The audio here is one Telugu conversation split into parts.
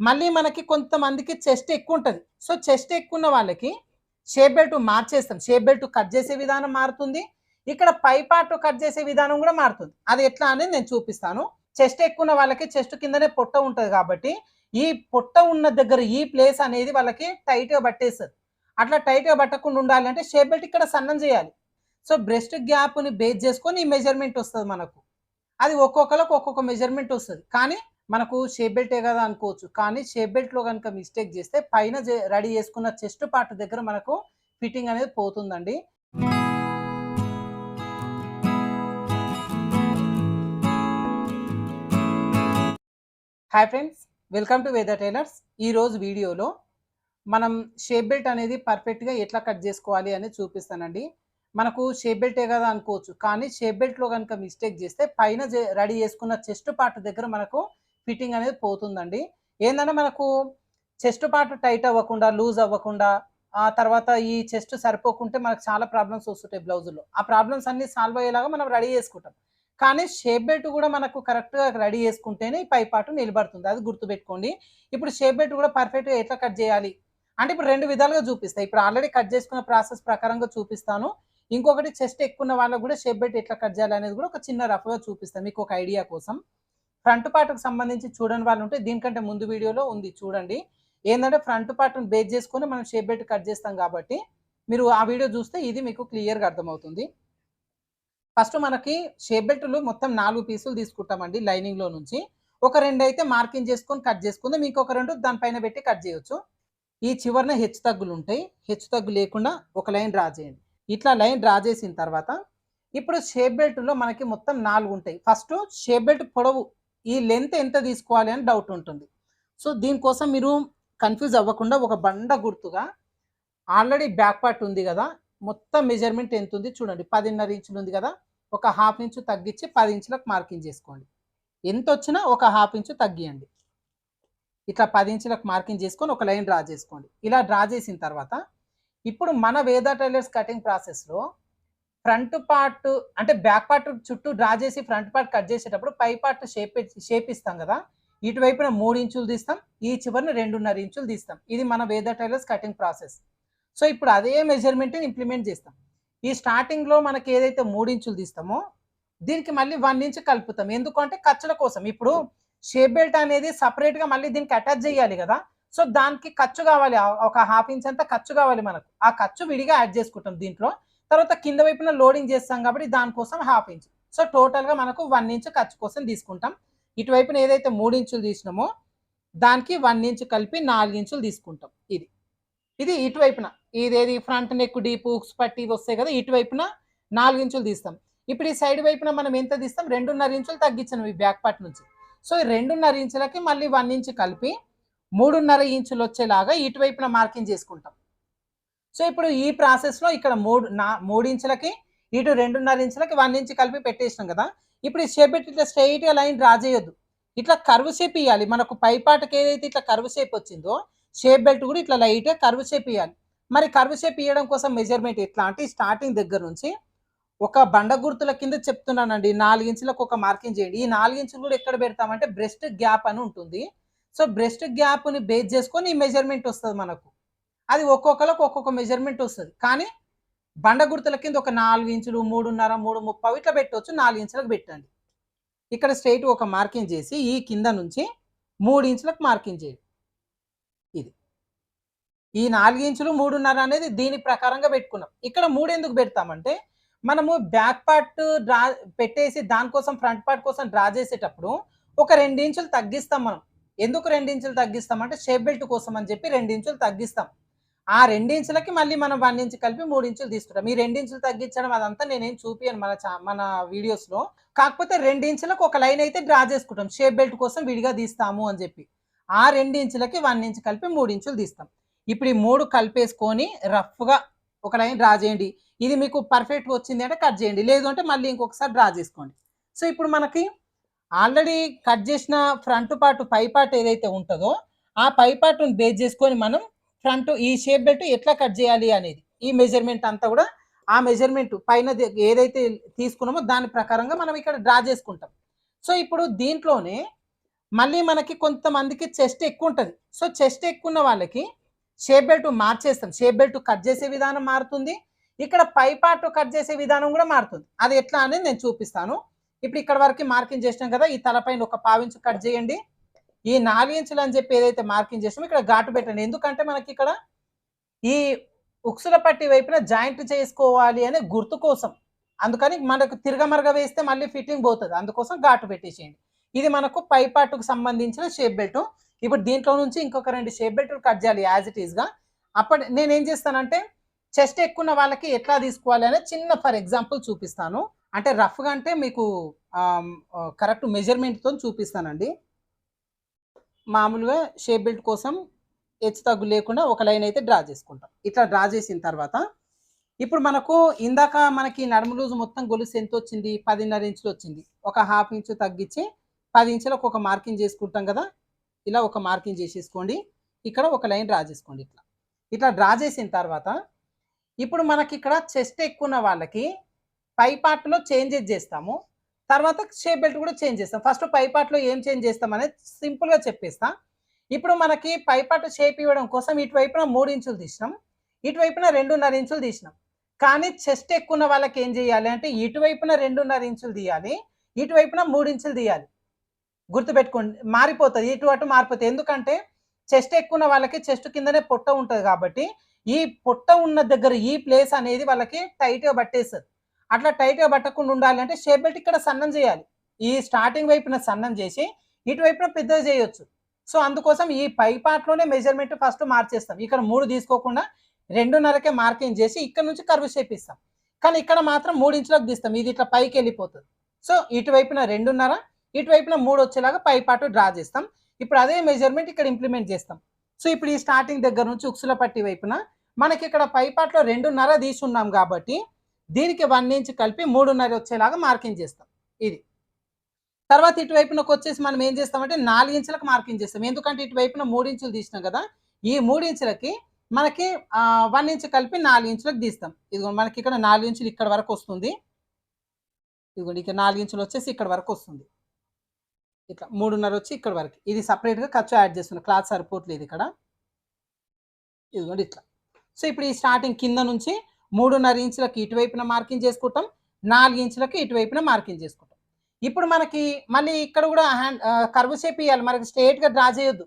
మళ్ళీ మనకి కొంతమందికి చెస్ట్ ఎక్కువ ఉంటుంది సో చెస్ట్ ఎక్కువ ఉన్న వాళ్ళకి షేప్ బెల్ట్ మార్చేస్తాం. షేప్ బెల్ట్ కట్ చేసే విధానం మారుతుంది. ఇక్కడ పై పార్ట్ కట్ చేసే విధానం కూడా మారుతుంది. అది ఎట్లా అనేది నేను చూపిస్తాను. చెస్ట్ ఎక్కువ ఉన్న వాళ్ళకి చెస్ట్ కిందనే పొట్ట ఉంటుంది కాబట్టి ఈ పొట్ట ఉన్న దగ్గర ఈ ప్లేస్ అనేది వాళ్ళకి టైట్గా పట్టేస్తుంది. అట్లా టైట్గా పట్టకుండా ఉండాలంటే షేప్ బెల్ట్ ఇక్కడ సన్నం చేయాలి. సో బ్రెస్ట్ గ్యాప్ని బేస్ చేసుకొని ఈ మెజర్మెంట్ వస్తుంది మనకు. అది ఒక్కొక్కరికి ఒక్కొక్క మెజర్మెంట్ వస్తుంది. కానీ మనకు షేప్ బెల్టే కదా అనుకోవచ్చు. కానీ షేప్ బెల్ట్లో కనుక మిస్టేక్ చేస్తే పైన రెడీ చేసుకున్న చెస్ట్ పార్ట్ దగ్గర మనకు ఫిట్టింగ్ అనేది పోతుందండి. Hi friends welcome to Veda tailors. ఈరోజు వీడియోలో మనం షేప్ బెల్ట్ అనేది పర్ఫెక్ట్గా ఎట్లా కట్ చేసుకోవాలి అనేది చూపిస్తానండి. మనకు షేప్ బెల్టే కదా అనుకోవచ్చు. కానీ షేప్ బెల్ట్లో కనుక మిస్టేక్ చేస్తే పైన రెడీ చేసుకున్న చెస్ట్ పార్ట్ దగ్గర మనకు ఫిట్టింగ్ అనేది పోతుందండి. ఏంటంటే మనకు చెస్ట్ పార్ట్ టైట్ అవ్వకుండా లూజ్ అవ్వకుండా ఆ తర్వాత ఈ చెస్ట్ సరిపోకుంటే మనకు చాలా ప్రాబ్లమ్స్ వస్తుంటాయి బ్లౌజుల్లో. ఆ ప్రాబ్లమ్స్ అన్ని సాల్వ్ అయ్యేలాగా మనం రెడీ చేసుకుంటాం. కానీ షేప్ బెల్ట్ కూడా మనకు కరెక్ట్గా రెడీ చేసుకుంటేనే ఈ పై పాటు నిలబడుతుంది. అది గుర్తుపెట్టుకోండి. ఇప్పుడు షేప్ బెల్ట్ కూడా పర్ఫెక్ట్గా ఎట్లా కట్ చేయాలి? అంటే ఇప్పుడు రెండు విధాలుగా చూపిస్తాయి ఇప్పుడు ఆల్రెడీ కట్ చేసుకున్న ప్రాసెస్ ప్రకారంగా చూపిస్తాను. ఇంకొకటి చెస్ట్ ఎక్కువ ఉన్న వాళ్ళకు కూడా షేప్ బెల్ట్ ఎట్లా కట్ చేయాలి అనేది కూడా ఒక చిన్న రఫ్గా చూపిస్తాను మీకు ఒక ఐడియా కోసం. ఫ్రంట్ పార్ట్కి సంబంధించి చూడని వాళ్ళు ఉంటే దీనికంటే ముందు వీడియోలో ఉంది చూడండి. ఏంటంటే ఫ్రంట్ పార్ట్ని బేస్ చేసుకొని మనం షేప్ బెల్ట్ కట్ చేస్తాం కాబట్టి మీరు ఆ వీడియో చూస్తే ఇది మీకు క్లియర్గా అర్థమవుతుంది. ఫస్ట్ మనకి షేప్ బెల్ట్లు మొత్తం నాలుగు పీసులు తీసుకుంటామండి లైనింగ్లో నుంచి. ఒక రెండు అయితే మార్కింగ్ చేసుకొని కట్ చేసుకుందాం. ఇంకొక రెండు దానిపైన పెట్టి కట్ చేయొచ్చు. ఈ చివరన హెచ్చు తగ్గులు ఉంటాయి. హెచ్చు తగ్గు లేకుండా ఒక లైన్ డ్రా చేయండి. ఇట్లా లైన్ డ్రా చేసిన తర్వాత ఇప్పుడు షేప్ బెల్ట్లో మనకి మొత్తం నాలుగు ఉంటాయి. ఫస్ట్ షేప్ బెల్ట్ పొడవు ఈ లెంత్ ఎంత తీసుకోవాలి అని డౌట్ ఉంటుంది. సో దీనికోసం మీరు కన్ఫ్యూజ్ అవ్వకుండా ఒక బండ గుర్తుగా ఆల్రెడీ బ్యాక్ పార్ట్ ఉంది కదా మొత్తం మెజర్మెంట్ ఎంత ఉంది చూడండి. పదిన్నర ఇంచులు ఉంది కదా ఒక హాఫ్ ఇంచు తగ్గించి పది ఇంచులకు మార్కింగ్ చేసుకోండి. ఎంత వచ్చినా ఒక హాఫ్ ఇంచు తగ్గియండి. ఇట్లా పది ఇంచులకు మార్కింగ్ చేసుకొని ఒక లైన్ డ్రా చేసుకోండి. ఇలా డ్రా చేసిన తర్వాత ఇప్పుడు మన వేద టైలర్స్ కటింగ్ ప్రాసెస్లో ఫ్రంట్ పార్ట్ అంటే బ్యాక్ పార్ట్ చుట్టూ డ్రా చేసి ఫ్రంట్ పార్ట్ కట్ చేసేటప్పుడు పై పార్ట్ షేప్ షేప్ ఇస్తాం కదా. ఇటువైపున మూడు ఇంచులు తీస్తాం. ఈ చివరిని రెండున్నర ఇంచులు తీస్తాం. ఇది మన Veda tailors cutting process. So ఇప్పుడు అదే మెజర్మెంట్ని ఇంప్లిమెంట్ చేస్తాం. ఈ స్టార్టింగ్లో మనకి ఏదైతే మూడు ఇంచులు తీస్తామో దీనికి మళ్ళీ వన్ ఇంచ్ కలుపుతాం. ఎందుకంటే ఖర్చుల కోసం. ఇప్పుడు షేప్ బెల్ట్ అనేది సపరేట్గా మళ్ళీ దీనికి అటాచ్ చేయాలి కదా. సో దానికి ఖర్చు కావాలి. ఒక హాఫ్ ఇంచ్ అంతా ఖర్చు కావాలి మనకు. ఆ ఖర్చు విడిగా యాడ్ చేసుకుంటాం దీంట్లో. తర్వాత కింద వైపున లోడింగ్ చేస్తాం కాబట్టి దానికోసం హాఫ్ ఇంచ్ సో టోటల్గా మనకు వన్ ఇంచ్ ఖర్చు కోసం తీసుకుంటాం. ఇటువైపున ఏదైతే మూడు ఇంచులు తీసినామో దానికి వన్ ఇంచ్ కలిపి నాలుగు ఇంచులు తీసుకుంటాం. ఇది. ఇది ఇటువైపున. ఇదేది ఫ్రంట్ నెక్ డీప్ ఉక్స్ పట్టి వస్తాయి కదా ఇటువైపున నాలుగు ఇంచులు తీస్తాం. ఇప్పుడు ఈ సైడ్ వైపున మనం ఎంత తీస్తాం? రెండున్నర ఇంచులు తగ్గించాము ఈ బ్యాక్ పార్ట్ నుంచి. సో ఈ రెండున్నర ఇంచులకి మళ్ళీ వన్ ఇంచ్ కలిపి మూడున్నర ఇంచులు వచ్చేలాగా ఇటువైపున మార్కింగ్ చేసుకుంటాం. సో ఇప్పుడు ఈ ప్రాసెస్లో ఇక్కడ మూడు నా మూడు ఇంచులకి ఇటు రెండున్నర ఇంచులకి వన్ ఇంచ్ కలిపి పెట్టేసినాం కదా. ఇప్పుడు ఈ షేప్ పెట్టి ఇట్లా స్ట్రైట్గా లైన్ డ్రా చేయొద్దు. ఇట్లా కర్వ్ షేప్ ఇవ్వాలి మనకు పైపాటకి ఏదైతే ఇట్లా కర్వ్ షేప్ వచ్చిందో షేప్ బెల్ట్ కూడా ఇట్లా లైట్గా కర్వ్ షేప్ ఇవ్వాలి మరి కర్వ్ షేప్ ఇవ్వడం కోసం మెజర్మెంట్ ఎట్లా అంటే స్టార్టింగ్ దగ్గర నుంచి ఒక బండ గుర్తుల కింద చెప్తున్నానండి. నాలుగు ఇంచులకు ఒక మార్కింగ్ చేయండి. ఈ నాలుగు ఇంచులు కూడా ఎక్కడ పెడతామంటే బ్రెస్ట్ గ్యాప్ అని ఉంటుంది. సో బ్రెస్ట్ గ్యాప్ని బేస్ చేసుకొని ఈ మెజర్మెంట్ వస్తుంది మనకు. అది ఒక్కొక్కరికి ఒక్కొక్క మెజర్మెంట్ వస్తుంది. కానీ బండ గుర్తుల కింద ఒక నాలుగు ఇంచులు మూడున్నర మూడు ముప్పై ఇట్లా పెట్టవచ్చు నాలుగు ఇంచులకు పెట్టండి. ఇక్కడ స్ట్రైట్ ఒక మార్కింగ్ చేసి ఈ కింద నుంచి మూడు ఇంచులకు మార్కింగ్ చేయండి. ఇది. ఈ నాలుగు ఇంచులు మూడున్నర అనేది దీని ప్రకారంగా పెట్టుకున్నాం. ఇక్కడ మూడు ఎందుకు పెడతామంటే మనము బ్యాక్ పార్ట్ డ్రా పెట్టేసి దానికోసం ఫ్రంట్ పార్ట్ కోసం డ్రా చేసేటప్పుడు ఒక రెండు ఇంచులు తగ్గిస్తాం మనం. ఎందుకు రెండు ఇంచులు తగ్గిస్తాం అంటే షేప్ బెల్ట్ కోసం అని చెప్పి రెండు ఇంచులు తగ్గిస్తాం. ఆ రెండించులకి మళ్ళీ మనం వన్ ఇంచ్ కలిపి మూడు ఇంచులు తీసుకుంటాం. ఈ రెండు ఇంచులు తగ్గించడం అదంతా నేనేం చూపియను మన చా మన వీడియోస్లో. కాకపోతే రెండించులకు ఒక లైన్ అయితే డ్రా చేసుకుంటాం. షేప్ బెల్ట్ కోసం విడిగా తీస్తాము అని చెప్పి. ఆ రెండు ఇంచులకి వన్ ఇంచ్ కలిపి మూడు ఇంచులు తీస్తాం. ఇప్పుడు ఈ మూడు కలిపేసుకొని రఫ్గా ఒక లైన్ డ్రా చేయండి. ఇది మీకు పర్ఫెక్ట్ వచ్చింది అంటే కట్ చేయండి. లేదు అంటే మళ్ళీ ఇంకొకసారి డ్రా చేసుకోండి. సో ఇప్పుడు మనకి ఆల్రెడీ కట్ చేసిన ఫ్రంట్ పార్ట్ పై పార్ట్ ఏదైతే ఉంటుందో ఆ పై పార్ట్ను బేస్ చేసుకొని మనం ఫ్రంట్ ఈ షేప్ బెల్ట్ ఎట్లా కట్ చేయాలి అనేది. ఈ మెజర్మెంట్ అంతా కూడా ఆ మెజర్మెంట్ పైన ఏదైతే తీసుకున్నామో దాని ప్రకారంగా మనం ఇక్కడ డ్రా చేసుకుంటాం. సో ఇప్పుడు దీంట్లోనే మళ్ళీ మనకి కొంతమందికి చెస్ట్ ఎక్కువ ఉంటుంది. సో చెస్ట్ ఎక్కువ ఉన్న వాళ్ళకి షేప్ బెల్ట్ మార్చేస్తాం. షేప్ బెల్ట్ కట్ చేసే విధానం మారుతుంది. ఇక్కడ పై పార్ట్ కట్ చేసే విధానం కూడా మారుతుంది. అది ఎట్లా అనేది నేను చూపిస్తాను. ఇప్పుడు ఇక్కడ వరకు మార్కింగ్ చేసినాం కదా ఈ తలపైన ఒక పావించు కట్ చేయండి. ఈ నాలుగు ఇంచులు అని చెప్పి ఏదైతే మార్కింగ్ చేసామో ఇక్కడ ఘాటు పెట్టండి. ఎందుకంటే మనకి ఇక్కడ ఈ ఉక్సుల పట్టి వైపున జాయింట్ చేసుకోవాలి అనే గుర్తు కోసం. అందుకని మనకు తిరగమరగ వేస్తే మళ్ళీ ఫిట్టింగ్ పోతుంది. అందుకోసం ఘాటు పెట్టేసేయండి. ఇది మనకు పై సంబంధించిన షేప్ బెల్ట్. ఇప్పుడు దీంట్లో నుంచి ఇంకొక రెండు షేప్ బెల్ట్ కట్ చేయాలి యాజ్ ఇట్ ఈస్గా. అప్పటి నేను ఏం చేస్తానంటే చెస్ట్ ఎక్కువున్న వాళ్ళకి ఎట్లా తీసుకోవాలి అనేది చిన్న ఫర్ ఎగ్జాంపుల్ చూపిస్తాను. అంటే రఫ్గా అంటే మీకు కరెక్ట్ మెజర్మెంట్తో చూపిస్తానండి. మామూలుగా షేప్ బెల్ట్ కోసం హెచ్చు తగ్గు లేకుండా ఒక లైన్ అయితే డ్రా చేసుకుంటాం. ఇట్లా డ్రా చేసిన తర్వాత ఇప్పుడు మనకు ఇందాక మనకి నడుము లూజు మొత్తం గొలుసు ఎంత వచ్చింది? పదిన్నర ఇంచులు వచ్చింది. ఒక హాఫ్ ఇంచు తగ్గించి పది ఇంచులకు ఒక మార్కింగ్ చేసుకుంటాం కదా? ఇలా ఒక మార్కింగ్ చేసేసుకోండి. ఇక్కడ ఒక లైన్ డ్రా చేసుకోండి ఇట్లా. ఇట్లా డ్రా చేసిన తర్వాత ఇప్పుడు మనకి ఇక్కడ చెస్ట్ ఎక్కువ ఉన్న వాళ్ళకి పై పార్ట్లో చేంజెస్ చేస్తాము. తర్వాత షేప్ బెల్ట్ కూడా చేంజ్ చేస్తాం. ఫస్ట్ పైపాట్లో ఏం చేంజ్ చేస్తాం అనేది సింపుల్గా చెప్పేస్తాం. ఇప్పుడు మనకి పైపాటు షేప్ ఇవ్వడం కోసం ఇటువైపున మూడు ఇంచులు తీసినాం. ఇటువైపున రెండున్నర ఇంచులు తీసినాం. కానీ చెస్ట్ ఎక్కువ ఉన్న వాళ్ళకి ఏం చేయాలి అంటే ఇటువైపున రెండున్నర ఇంచులు తీయాలి. ఇటువైపున మూడు ఇంచులు తీయాలి. గుర్తుపెట్టుకోండి మారిపోతుంది ఇటు అటు మారిపోతుంది. ఎందుకంటే చెస్ట్ ఎక్కువ ఉన్న వాళ్ళకి చెస్ట్ కిందనే పొట్ట ఉంటుంది కాబట్టి ఈ పొట్ట ఉన్న దగ్గర ఈ ప్లేస్ అనేది వాళ్ళకి టైట్గా పట్టేస్తుంది. అట్లా టైట్గా పట్టకుండా ఉండాలి అంటే షేప్ బెల్ట్ ఇక్కడ సన్నం చేయాలి. ఈ స్టార్టింగ్ వైపున సన్నం చేసి ఇటువైపున పెద్దది చేయొచ్చు. సో అందుకోసం ఈ పై పార్ట్లోనే మెజర్మెంట్ ఫస్ట్ మార్చేస్తాం. ఇక్కడ మూడు తీసుకోకుండా రెండున్నరకే మార్కింగ్ చేసి ఇక్కడ నుంచి కర్వ్ షేప్ ఇస్తాం. కానీ ఇక్కడ మాత్రం మూడు ఇంచులకు తీస్తాం. ఇది ఇట్లా పైకి వెళ్ళిపోతుంది. సో ఇటువైపున రెండున్నర ఇటువైపున మూడు వచ్చేలాగా పై పార్ట్ డ్రా చేస్తాం. ఇప్పుడు అదే మెజర్మెంట్ ఇక్కడ ఇంప్లిమెంట్ చేస్తాం. సో ఇప్పుడు ఈ స్టార్టింగ్ దగ్గర నుంచి ఉక్సుల పట్టి వైపున మనకి ఇక్కడ పై పార్ట్లో రెండున్నర తీసున్నాం కాబట్టి దీనికి వన్ ఇంచ్ కలిపి మూడున్నర వచ్చేలాగా మార్కింగ్ చేస్తాం. ఇది. తర్వాత ఇటువైపునకు వచ్చేసి మనం ఏం చేస్తామంటే నాలుగు ఇంచులకు మార్కింగ్ చేస్తాం. ఎందుకంటే ఇటువైపున మూడు ఇంచులు తీసినాం కదా ఈ మూడు ఇంచులకి మనకి వన్ ఇంచ్ కలిపి నాలుగు ఇంచులకు తీస్తాం. ఇదిగో మనకి ఇక్కడ నాలుగు ఇంచులు ఇక్కడ వరకు వస్తుంది. ఇదిగోండి ఇక్కడ నాలుగు ఇంచులు వచ్చేసి ఇక్కడ వరకు వస్తుంది. ఇట్లా మూడున్నర వచ్చి ఇక్కడ వరకు. ఇది సపరేట్గా ఖర్చు యాడ్ చేస్తున్నాం. క్లాత్ సరిపోవట్లేదు ఇక్కడ. ఇదిగోండి ఇట్లా. సో ఇప్పుడు ఈ స్టార్టింగ్ కింద నుంచి మూడున్నర ఇంచులకి ఇటువైపున మార్కింగ్ చేసుకుంటాం నాలుగు ఇంచులకి ఇటువైపున మార్కింగ్ చేసుకుంటాం. ఇప్పుడు మనకి మళ్ళీ ఇక్కడ కూడా హ్యాండ్ కర్వ్ షేప్ ఇవ్వాలి మనకి స్ట్రైట్గా డ్రా చేయొద్దు.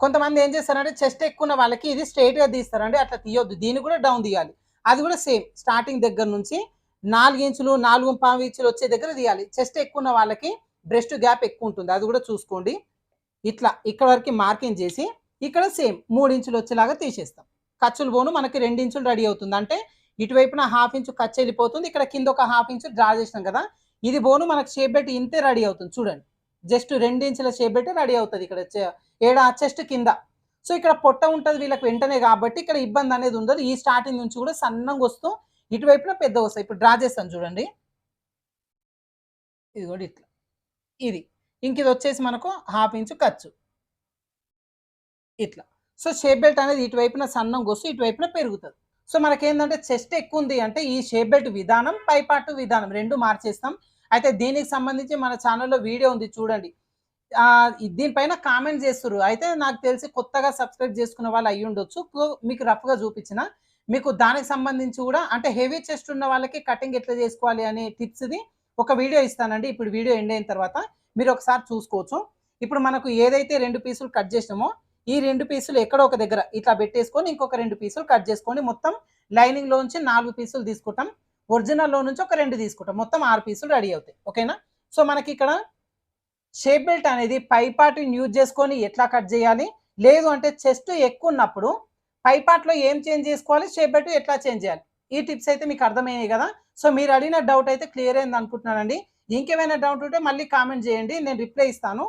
కొంతమంది ఏం చేస్తారంటే చెస్ట్ ఎక్కువ ఉన్న వాళ్ళకి ఇది స్ట్రైట్గా తీస్తారండి అట్లా తీయొద్దు. దీన్ని కూడా డౌన్ తీయాలి. అది కూడా సేమ్ స్టార్టింగ్ దగ్గర నుంచి నాలుగు ఇంచులు నాలుగు పావు ఇంచులు వచ్చే దగ్గర తీయాలి. చెస్ట్ ఎక్కువ ఉన్న వాళ్ళకి బ్రెస్ట్ గ్యాప్ ఎక్కువ ఉంటుంది. అది కూడా చూసుకోండి. ఇట్లా ఇక్కడ వరకు మార్కింగ్ చేసి ఇక్కడ సేమ్ మూడు ఇంచులు వచ్చేలాగా తీసేస్తాం. ఖర్చులు పోను మనకి రెండు ఇంచులు రెడీ అవుతుంది. అంటే ఇటువైపున హాఫ్ ఇంచు ఖర్చు వెళ్ళిపోతుంది. ఇక్కడ కింద ఒక హాఫ్ ఇంచు డ్రా చేసినాం కదా. ఇది బోను మనకు షేప్ పెట్టి ఇంతే రెడీ అవుతుంది. చూడండి. జస్ట్ రెండు ఇంచుల షేప్ పెట్టి రెడీ అవుతుంది ఇక్కడ. ఏడా ఏడ చెస్ట్ కింద. సో ఇక్కడ పొట్ట ఉంటుంది వీళ్ళకి వెంటనే కాబట్టి ఇక్కడ ఇబ్బంది అనేది ఉండదు. ఈ స్టార్టింగ్ నుంచి కూడా సన్నంగా వస్తూ ఇటువైపున పెద్ద వస్తాయి. ఇప్పుడు డ్రా చేస్తాను చూడండి. ఇది కూడా ఇట్లా. ఇది. ఇంక ఇది వచ్చేసి మనకు హాఫ్ ఇంచు ఖర్చు ఇట్లా. సో షేప్ బెల్ట్ అనేది ఇటువైపున సన్నం వస్తూ ఇటువైపున పెరుగుతుంది. సో మనకేంటంటే చెస్ట్ ఎక్కువ ఉంది అంటే ఈ షేప్ బెల్ట్ విధానం పైపాటు విధానం రెండు మార్చేస్తాం. అయితే దీనికి సంబంధించి మన ఛానల్లో వీడియో ఉంది చూడండి. దీనిపైన కామెంట్ చేస్తారు అయితే నాకు తెలిసి కొత్తగా సబ్స్క్రైబ్ చేసుకున్న వాళ్ళు అయ్యి ఉండొచ్చు. మీకు రఫ్గా చూపించిన. మీకు దానికి సంబంధించి కూడా అంటే హెవీ చెస్ట్ ఉన్న వాళ్ళకి కటింగ్ ఎట్లా చేసుకోవాలి అనే టిప్స్ది ఒక వీడియో ఇస్తానండి. ఇప్పుడు వీడియో ఎండ్ అయిన తర్వాత మీరు ఒకసారి చూసుకోవచ్చు. ఇప్పుడు మనకు ఏదైతే రెండు పీసులు కట్ చేసినామో ఈ రెండు పీసులు ఎక్కడో ఒక దగ్గర ఇట్లా పెట్టేసుకొని ఇంకొక రెండు పీసులు కట్ చేసుకొని మొత్తం లైనింగ్లో నుంచి నాలుగు పీసులు తీసుకుంటాం. ఒరిజినల్లో నుంచి ఒక రెండు తీసుకుంటాం. మొత్తం ఆరు పీసులు రెడీ అవుతాయి. ఓకేనా? సో మనకి ఇక్కడ షేప్ బెల్ట్ అనేది పైపాటిని యూజ్ చేసుకొని ఎట్లా కట్ చేయాలి? లేదు అంటే చెస్ట్ ఎక్కువ ఉన్నప్పుడు పైపాట్లో ఏం చేంజ్ చేసుకోవాలి? షేప్ బెల్ట్ ఎట్లా చేంజ్ చేయాలి? ఈ టిప్స్ అయితే మీకు అర్థమయ్యాయి కదా? సో మీరు అడిగిన డౌట్ అయితే క్లియర్ అయింది అనుకుంటున్నానండి. ఇంకేమైనా డౌట్ ఉంటే మళ్ళీ కామెంట్ చేయండి. నేను రిప్లై ఇస్తాను.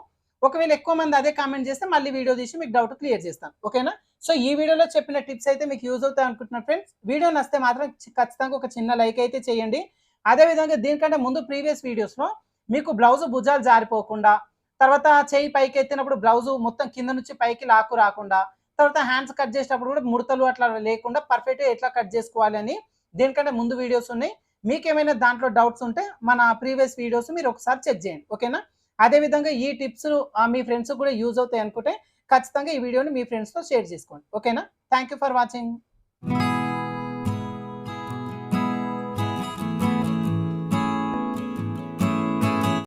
ఒకవేళ ఎక్కువ మంది అదే కామెంట్ చేస్తే మళ్ళీ వీడియో తీసి మీకు డౌట్ క్లియర్ చేస్తాను ఓకేనా సో ఈ వీడియోలో చెప్పిన టిప్స్ అయితే మీకు యూజ్ అవుతాయి అనుకుంటున్నాను ఫ్రెండ్స్ వీడియో నస్తే మాత్రం ఖచ్చితంగా ఒక చిన్న లైక్ అయితే చేయండి. అదేవిధంగా దీనికంటే ముందు ప్రీవియస్ వీడియోస్లో మీకు బ్లౌజ్ భుజాలు జారిపోకుండా తర్వాత చేయి పైకి ఎత్తినప్పుడు బ్లౌజ్ మొత్తం కింద నుంచి పైకి లాక్కు రాకుండా తర్వాత హ్యాండ్స్ కట్ చేసేటప్పుడు కూడా ముడతలు అట్లా లేకుండా పర్ఫెక్ట్గా ఎట్లా కట్ చేసుకోవాలి అని దీనికంటే ముందు వీడియోస్ ఉన్నాయి. మీకు ఏమైనా దాంట్లో డౌట్స్ ఉంటే మన ప్రీవియస్ వీడియోస్ మీరు ఒకసారి చెక్ చేయండి. ఓకేనా అదేవిధంగా ఈ టిప్స్ మీ ఫ్రెండ్స్ కూడా యూజ్ అవుతాయి అనుకుంటే ఖచ్చితంగా ఈ వీడియోని మీ ఫ్రెండ్స్తో షేర్ చేసుకోండి. ఓకేనా? Thank you for watching.